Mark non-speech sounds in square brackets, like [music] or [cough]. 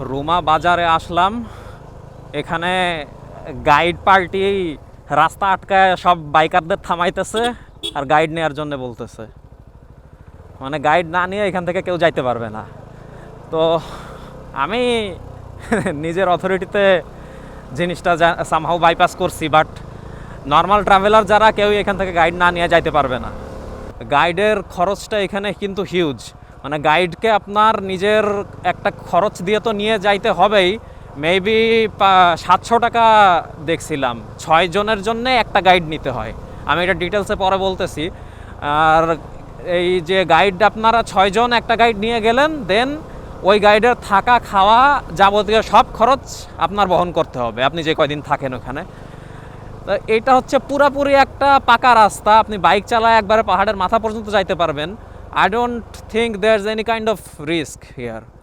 রুমা বাজারে আসলাম। এখানে guide party রাস্তা আটকায় সব বাইকারদের থামাইতেছে আর গাইড নেওয়ার জন্য বলতেছে। মানে গাইড না নিয়ে এখান থেকে কেউ যাইতে পারবে না। তো আমি [laughs] নিজের অথরিটিতে জিনিসটা সামহাও বাইপাস করছি বাট নর্মাল ট্রাভেলার যারা কেউ এখান থেকে গাইড না নিয়ে যাইতে পারবে না। গাইডের খরচটা এখানে কিন্তু হিউজ মানে গাইডকে আপনার নিজের একটা খরচ দিয়ে তো নিয়ে যাইতে হবেই। মেবি সাতশো টাকা দেখছিলাম। ছয় জনের জন্য একটা গাইড নিতে হয়। আমি এটা ডিটেলসে পরে বলতেছি। আর এই যে গাইড আপনারা ছয়জন একটা গাইড নিয়ে গেলেন দেন ওই গাইডের থাকা, খাওয়া যাবতীয় সব খরচ আপনার বহন করতে হবে। আপনি যে কয়দিন থাকেন ওখানে। তো এটা হচ্ছে পুরাপুরি একটা পাকা রাস্তা। আপনি বাইক চালায় একবারে পাহাড়ের মাথা পর্যন্ত যাইতে পারবেন। I don't think there's any kind of risk here.